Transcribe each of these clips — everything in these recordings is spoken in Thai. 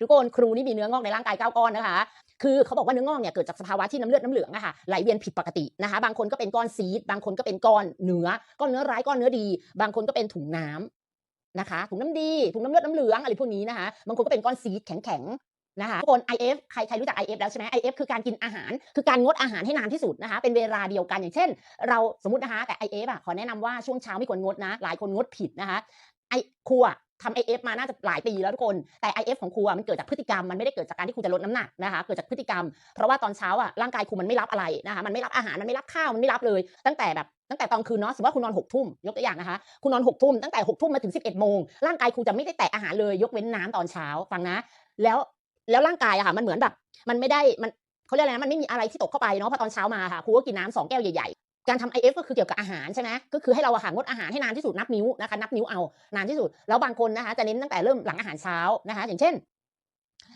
ทุกคนครูนี่มีเนื้องอกในร่างกายเก้าก้อนนะคะ คือเขาบอกว่าเนื้องอกเนี่ยเกิดจากสภาวะที่น้ำเลือดน้ำเหลืองอะค่ะไหลเวียนผิดปกตินะคะ บางคนก็เป็นก้อนซีด บางคนก็เป็นก้อนเนื้อ ก้อนเนื้อร้ายก้อนเนื้อดี บางคนก็เป็นถุงน้ำนะคะถุงน้ำดีถุงน้ำเลือดน้ำเหลืองอะไรพวกนี้นะคะ บางคนก็เป็นก้อนซีดแข็งๆนะคะคน IF ใครใครรู้จัก IF แล้วใช่ไหม IF คือการกินอาหาร คือการงดอาหารให้นานที่สุดนะคะ เป็นเวลาเดียวกันอย่างเช่น เราสมมตินะคะแต่ IF อะขอแนะนำว่าช่วงเช้าไม่ควรงดนะ หลายคนงดผิดนะคะไอครูอะ ทำ IF มาน่าจะหลายปีแล้วทุกคน แต่ IF ของครูอะมันเกิดจากพฤติกรรมมันไม่ได้เกิดจากการที่ครูจะลดน้ำหนักนะคะ เกิดจากพฤติกรรม เพราะว่าตอนเช้าอะร่างกายครูมันไม่รับอะไรนะคะ มันไม่รับอาหาร มันไม่รับข้าว มันไม่รับเลย ตั้งแต่แบบตั้งแต่ตอนคืนเนาะ สมมติว่าคุณนอนหกทุ่มยกตัวอย่างนะคะ คุณนอนหกทุ่มตั้งแต่หกทุ่มมาถึงสิบเอ็ดโมงร่างกายครูจะไม่ได้แตะอาหารเลย ยกเว้นน้ำตอนเช้า ฟังนะ แล้วแล้วร่างกายอะค่ะ มันเหมือนแบบ มันไม่ได้ มันเขาเรียกอะไรนะ มันไม่มีอะไรที่ตกเข้าไปเนาะ พอตอนเช้ามาค่ะ ครูก็กินน้ำสองแก้วใหญ่ๆ การทำ IF ก็คือเกี่ยวกับอาหารใช่ไหมก็คือให้เราหางดอาหารให้นานที่สุดนับนิ้วนะคะนับนิ้วเอานานที่สุด แล้วบางคนนะคะจะเน้นตั้งแต่เริ่มหลังอาหารเช้านะคะอย่างเช่น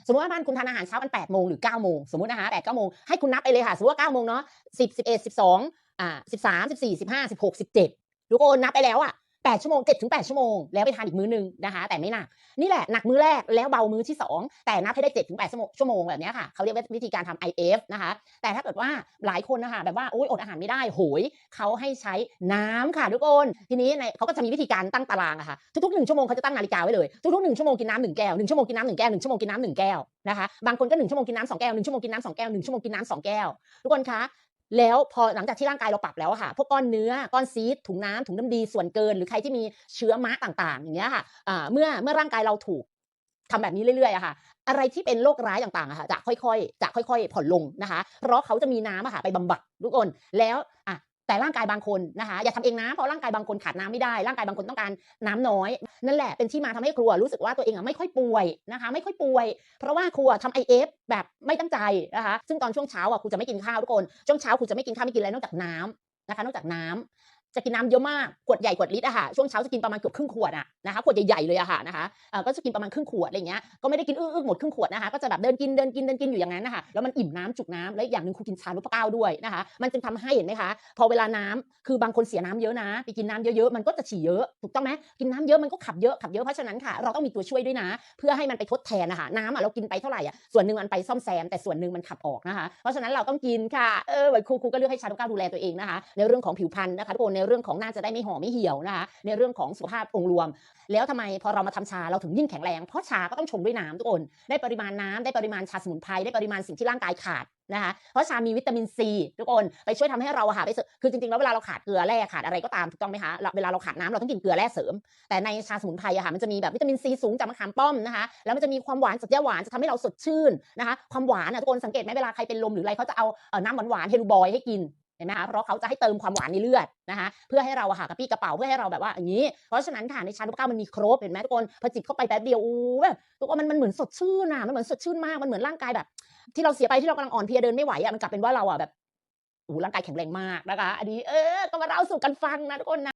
สมมติว่าบ้านคุณทานอาหารเช้าอัน8โมงหรือ9โมงสมมตินะคะ8 9โมงให้คุณนับไปเลยค่ะสมมติว่า9โมงเนาะ10 11 12อ่า13 14 15 16 17ทุกคนนับไปแล้วอะ 8 ชั่วโมง7ถึง8ชั่วโมงแล้วไปทานอีกมื้อนึงนะคะแต่ไม่หนักนี่แหละหนักมื้อแรกแล้วเบามื้อที่ 2 แต่นับให้ได้7ถึง8ชั่วโมงแบบนี้ค่ะเขาเรียกว่าวิธีการทำ IF นะคะแต่ถ้าเกิดว่าหลายคนนะคะแบบว่าโอ๊ยอดอาหารไม่ได้โหยเขาให้ใช้น้ำค่ะทุกคนทีนี้ในเขาก็จะมีวิธีการตั้งตารางอะค่ะทุกๆหนึ่งชั่วโมงเขาจะตั้งนาฬิกาไว้เลยทุกๆหนึ่งชั่วโมงกินน้ำหนึ่งแก้วหนึ่งชั่วโมงกินน้ำหนึ่งแก้วหนึ่งชั่วโมงกินน้ำหนึ่งแก้วนะคะบางคนก็หนึ่งชั่วโมงกินน้ำสองแก้วหนึ่งชั่วโมงกินน้ำสองแก้วหนึ่งชั่วโมงกินน้ำสองแก้วทุกคนคะ แล้วพอหลังจากที่ร่างกายเราปรับแล้วค่ะ พวกก้อนเนื้อก้อนซีดถุงน้ำถุงน้ำดีส่วนเกิน หรือใครที่มีเชื้อม้าต่างๆ อย่างเงี้ยค่ะเมื่อเมื่อร่างกายเราถูกทำแบบนี้เรื่อยๆอะค่ะ อะไรที่เป็นโรคร้ายต่างๆอะค่ะจะค่อยๆ จะค่อยๆ ผ่อนลงนะคะ เพราะเขาจะมีน้ำอะค่ะไปบำบัดทุกคนแล้วอะแต่ร่างกายบางคนนะคะอย่าทำเองนะเพราะร่างกายบางคนขาดน้ำไม่ได้ร่างกายบางคนต้องการน้ำน้อย นั่นแหละเป็นที่มาทำให้ครัวรู้สึกว่าตัวเองอะไม่ค่อยป่วยนะคะไม่ค่อยป่วย เพราะว่าครัวทำไอเอฟแบบไม่ตั้งใจนะคะซึ่งตอนช่วงเช้าอะครูจะไม่กินข้าวทุกคนช่วงเช้าครูจะไม่กินข้าวไม่กินอะไรนอกจากน้ำนะคะนอกจากน้ำ จะกินน้ำเยอะมากขวดใหญ่ขวดลิตรอะค่ะช่วงเช้าจะกินประมาณเกือบครึ่งขวดอะนะคะขวดใหญ่ๆเลยอะค่ะนะคะก็จะกินประมาณครึ่งขวดอะไรเงี้ยก็ไม่ได้กินอื้อๆหมดครึ่งขวดนะคะก็จะแบบเดินกินเดินกินเดินกินอยู่อย่างนั้นนะคะแล้วมันอิ่มน้ำจุกน้ำแล้วอย่างหนึ่งคุณกินชาลูกเก้าด้วยนะคะมันจึงทำให้เห็นไหมคะพอเวลาน้ำคือบางคนเสียน้ำเยอะนะไปกินน้ำเยอะๆมันก็จะฉี่เยอะถูกต้องไหมกินน้ำเยอะมันก็ขับเยอะขับเยอะเพราะฉะนั้นค่ะเราต้องมีตัวช่วยด้วยนะ เพื่อให้มันไปทดแทนนะคะน้ำอะเรากินไปเท่าไหร่อะส่วนหนึ่งมันไปซ่อมแซมแต่ส่วนหนึ่งมันขับออกนะคะเพราะฉะนั้นเราต้องกินค่ะเออครูครูก็เลือกให้ชาลูกเก้าดูแลตัวเองนะคะในเรื่องของผิวพรรณนะคะทุกคนในเรื่องของน้าจะได้ไม่ห่อไม่เหี่ยวนะคะในเรื่องของสุขภาพองค์รวม แล้วทำไมพอเรามาทำชาเราถึงยิ่งแข็งแรงเพราะชาก็ต้องชงด้วยน้ำทุกคน ได้ปริมาณน้ำได้ปริมาณชาสมุนไพรได้ปริมาณสิ่งที่ร่างกายขาดนะคะเพราะชามีวิตามินซีทุกคนไปช่วยทำให้เราค่ะไปสริมคือจริงๆแล้วเวลาเราขาดเกลือแร่ขาดอะไรก็ตามถูกต้องไหมคะเวลาเราขาดน้ำเราต้องกินเกลือแร่เสริม แต่ในชาสมุนไพรอะค่ะมันจะมีแบบวิตามินซีสูงจากมะขามป้อมนะคะแล้วมันจะมีความหวานจากย่าหวานจะทำให้เราสดชื่นนะคะความหวานอะทุกคนสังเกตไหมเวลาใครเป็นลมหรืออะไรเขาจะเอาน้ำหวานๆเฮลูบอยให้กิน เห็นไหมคะเพราะเขาจะให้เติมความหวานในเลือดนะคะเพื่อให้เราอะค่ะกระปี้กระเป๋าเพื่อให้เราแบบว่าอย่างนี้ เพราะฉะนั้นค่ะในชาลูกเก้ามันมีครบเห็นไหมทุกคนพอจิบเข้าไปแป๊บเดียวอู้แบบทุกคนมันมันเหมือนสดชื่นอะมันเหมือนสดชื่นมากมันเหมือนร่างกายแบบ ที่เราเสียไปที่เรากำลังอ่อนเพลียเดินไม่ไหวอะมันกลับเป็นว่าเราอะแบบโอ้ร่างกายแข็งแรงมากนะคะ อันนี้เออก็มาเล่าสู่กันฟังนะทุกคนนะ